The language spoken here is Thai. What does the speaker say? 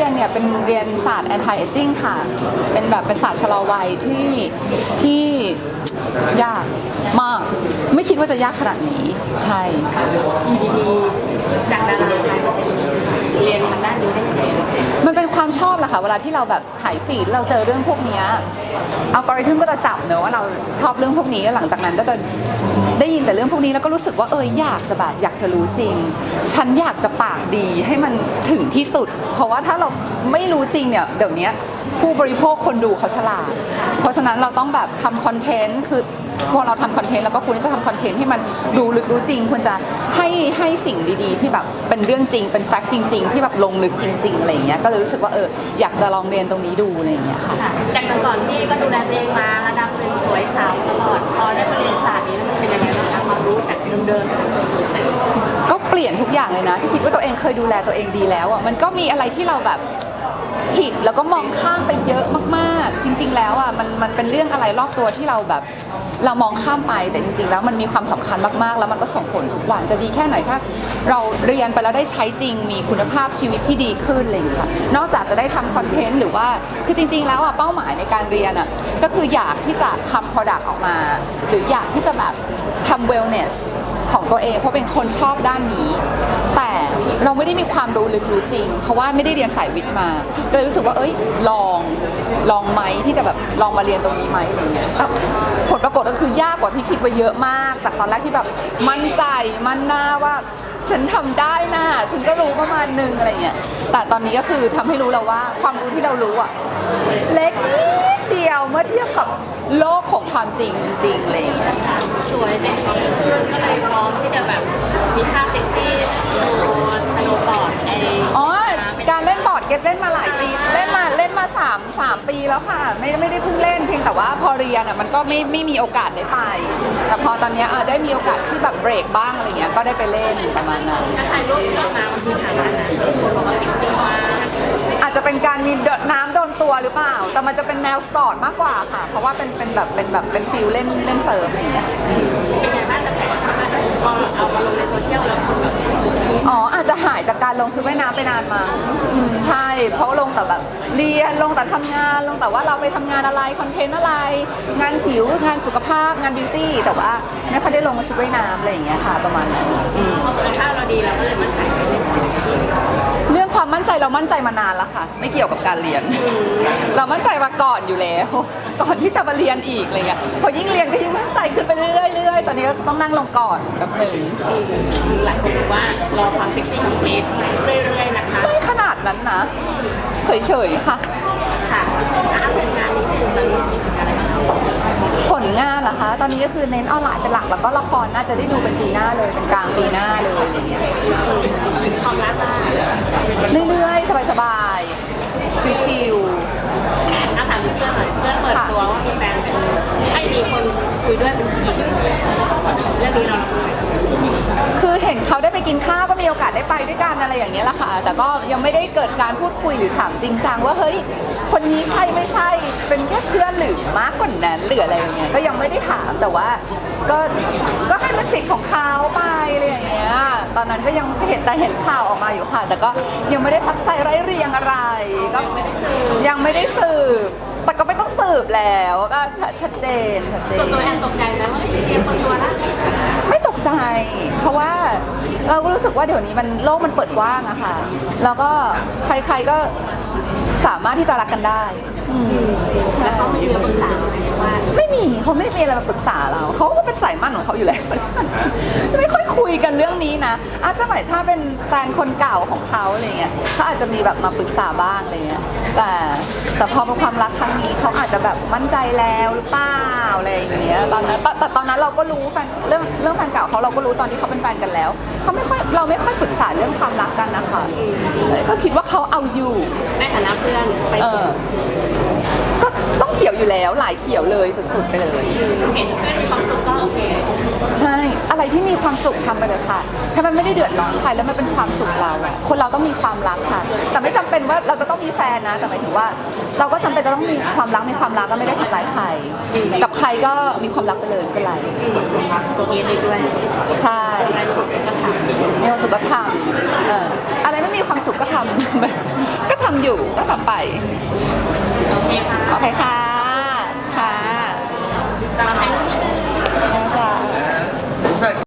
ียนเนี่ยเป็นเรียนศาสตร์ anti aging ค่ะ เป็นแบบเป็นศาสตร์ชะลอวัยที่ที่ยากมาก ไม่คิดว่าจะยากขนาดนี้ ใช่ค่ะ อยู่ดี ความชอบแหละค่ะเวลาที่เราแบบถ่ายฟีดเราเจอเรื่องพวกนี้ยอัลกอริทึมก็จะจับเนอะว่าเราชอบเรื่องพวกนี้แล้วหลังจากนั้นก็จะได้ยินแต่เรื่องพวกนี้แล้วก็รู้สึกว่าเอออยากจะแบบอยากจะรู้จริง ฉันอยากจะปากดีให้มันถึงที่สุด เพราะว่าถ้าเราไม่รู้จริงเนี่ยเดี๋ยวนี้ผู้บริโภคคนดูเขาฉลาด เพราะฉะนั้นเราต้องแบบทำคอนเทนต์คือ พอเราทำคอนเทนต์แล้วก็ควรที่จะทำคอนเทนต์ให้มันดูลึกรู้จริงควรจะให้ให้สิ่งดีๆ ที่แบบเป็นเรื่องจริง เป็นแฟกต์จริง ๆ ที่แบบลงลึกจริงๆอะไรอย่างเงี้ยก็เลยรู้สึกว่าเอออยากจะลองเรียนตรงนี้ดูอะไรอย่างเงี้ยค่ะ ค่ะจากแต่ก่อนที่ก็ดูแลตัวเองมาระดับหนึ่งสวยขาวตลอด พอได้มาเรียนศาสตร์นี้แล้วมันเป็นยังไงบ้างคะความรู้จากเดิมๆก็เปลี่ยนทุกอย่างเลยนะ ที่คิดว่าตัวเองเคยดูแลตัวเองดีแล้วอะมันก็มีอะไรที่เราแบบ ผิดแล้วก็มองข้ามไปเยอะมากๆ จริง ๆ แล้วอะมันมันเป็นเรื่องอะไรรอบตัวที่เราแบบเรามองข้ามไปแต่จริง ๆ แล้วมันมีความสำคัญมากๆ แล้วมันก็ส่งผลทุกวันจะดีแค่ไหนถ้าเราเรียนไปแล้วได้ใช้จริง มีคุณภาพชีวิตที่ดีขึ้นอะไรอย่างเงี้ยค่ะนอกจากจะได้ทำคอนเทนต์หรือว่าคือจริง ๆ แล้วอะเป้าหมายในการเรียนอะก็คืออยากที่จะทำ product ออกมา หรืออยากที่จะแบบทำ wellness ของตัวเองเพราะเป็นคนชอบด้านนี้ แต่ เราไม่ได้มีความรู้ลึกรู้จริง เพราะว่าไม่ได้เรียนสายวิทย์มาเลยรู้สึกว่าเอ้ยลองลองไหมที่จะแบบลองมาเรียนตรงนี้ไหมอะไรเงี้ยแต่ผลปรากฏก็คือยากกว่าที่คิดไว้เยอะมาก จากตอนแรกที่แบบมั่นใจมั่นหน้าว่าฉันทำได้นะฉันก็รู้ประมาณนึงอะไรเงี้ยแต่ตอนนี้ก็คือทำให้รู้แล้วว่าความรู้ที่เรารู้อะเล็กนิดเดียวเมื่อเทียบกับ โลกของความจริงจริงๆอะไรเงี้ยสวยเซ็กซี่ขึ้นก็เลยพร้อมที่จะแบบมีท่าเซ็กซี่โชว์สโนว์บอร์ดไอ้อ๋อ การเล่นบอร์ดเก็ตเล่นมาหลายปี เล่นมาเล่นมา3 3ปีแล้วค่ะ ไม่ไม่ได้เพิ่งเล่นเพียงแต่ว่าพอเรียนอะมันก็ไม่ไม่มีโอกาสได้ไป แต่พอตอนเนี้ยอะได้มีโอกาสที่แบบเบรกบ้างอะไรเงี้ยก็ได้ไปเล่นประมาณนั้น ถ้าถ่ายรูปที่ออกมามันคือฐานะนั้นคนบอกว่าเซ็กซี่มากอาจจะเป็นการมีน้ำโดน ตัวหรือเปล่า แต่มันจะเป็นแนวสปอร์ตมากกว่าค่ะ เพราะว่าเป็นเป็นแบบเป็นแบบเป็นฟิลเล่นเล่นเสริมอะไรเงี้ย เป็นไงบ้างกระแสที่ว่าพอเอามาลงในโซเชียลแล้วคนแบบอ๋ออาจจะหายจากการลงชุดว่ายน้ำไปนานมาอืมใช่ เพราะลงแต่แบบเรียนลงแต่ทำงานลงแต่ว่าเราไปทำงานอะไรคอนเทนต์อะไร งานผิวงานสุขภาพงานบิวตี้แต่ว่าไม่ค่อยได้ลงชุดว่ายน้ำอะไรอย่างเงี้ยค่ะ ประมาณนั้นพอสุ เรามั่นใจมานานแล้วค่ะ ไม่เกี่ยวกับการเรียน เรามั่นใจมาก่อนอยู่แล้วก่อนที่จะมาเรียนอีกอะไรเงี้ยพอยิ่งเรียนก็ยิ่งมั่นใจขึ้นไปเรื่อยๆเรื่อยๆตอนนี้ก็ต้องนั่งลงก่อนแบบหนึ่งหลายคนบอกว่ารอความเซ็กซี่ของเนทเรื่อยๆนะคะไม่ขนาดนั้นนะเฉยๆค่ะค่ะอาผลงานนี้คุณตอนนี้มี ผลงานอะไรบ้างผลงานเหรอคะ ตอนนี้ก็คือเน้นออนไลน์เป็นหลัก แล้วก็ละครน่าจะได้ดูเป็นปีหน้าเลย เป็นกลางปีหน้าเลยอะไรเงี้ยความรักล่ะเรื่อยๆ สบายๆ ชิวๆอาถามเพื่อนหน่อยเพื่อนเปิดตัวว่ามีแฟนเป็นไอ้มีคน คุยด้วยเป็นผู้หญิงเรื่องนี้เราคือเห็นเขาได้ไปกินข้าวก็มีโอกาสได้ไปด้วยกันอะไรอย่างเงี้ยแหละค่ะ แต่ก็ยังไม่ได้เกิดการพูดคุยหรือถามจริงจังว่าเฮ้ยคนนี้ใช่ไม่ใช่เป็นแค่เพื่อนหรือมากกว่านั้นหรืออะไรอย่างเงี้ยก็ยังไม่ได้ถามแต่ว่าก็ก็ให้มันสิทธิ์ของเขาไปอะไรอย่างเงี้ยตอนนั้นก็ยังเห็นแต่เห็นข่าวออกมาอยู่ค่ะ แต่ก็ยังไม่ได้ซักไซไร้เรียงอะไรก็ยังไม่ได้สืบ แต่ก็ไม่ต้องสืบแล้วก็ชัดเจนชัดเจส่วนนตัวแอนตกใจไหมว่าเชียร์คนตัวละไม่ตกใจ เพราะว่าเราก็รู้สึกว่าเดี๋ยวนี้มันโลกมันเปิดกว้างอะค่ะ แล้วก็ใครๆก็สามารถที่จะรักกันได้อืม แล้วเขาไม่มีมาปรึกษาไหมว่าไม่มีเขาไม่มีอะไรมาปรึกษาเราเขาก็เป็นสายมั่นของเขาอยู่แล้วไม่ค่อยคุยกันเรื่องนี้นะอาจจะหมายถ้าเป็นแฟนคนเก่าของเขาอะไรเงี้ยเขาอาจจะมีแบบมาปรึกษาบ้างอะไรเงี้ยแต่แต่พอเป็นความรักครั้งนี้เขาอาจจะแบบมั่นใจแล้วหรือเปล่า อะไรอย่างเงี้ยตอนนั้นแต่แต่ตอนนั้นเราก็รู้แฟนเรื่องเรื่องแฟนเก่าเขาเราก็รู้ตอนที่เขาเป็นแฟนกันแล้วเขาไม่ค่อยเราไม่ค่อยปรึกษาเรื่องความรักกันนะคะก็คิดว่าเขาเอาอยู่ในฐานะเพื่อนไปเออ ก็ต้องเขียวอยู่แล้วหลายเขียวเลยสุดๆไปเลยเห็นเพื่อนมีความสุขก็โอเคใช่อะไรที่มีความสุขทำไปเลยค่ะ ถ้ามันไม่ได้เดือดร้อนใครแล้วมันเป็นความสุขเราอะคนเราต้องมีความรักค่ะ แต่ไม่จำเป็นว่าเราจะต้องมีแฟนนะ แต่หมายถึงว่า เราก็จำเป็นจะต้องมีความรักมีความรักก็ไม่ได้ทำร้ายใคร กับใครก็มีความรักไปเลยไม่เป็นไรตัวเองได้ด้วยใช่อะไรที่ผมก็ทำมีความสุขก็ทำเอออะไรไม่มีความสุขก็ทำ ก็ทำอยู่ก็ทำไป โอเคค่ะ ค่ะ ค่ะ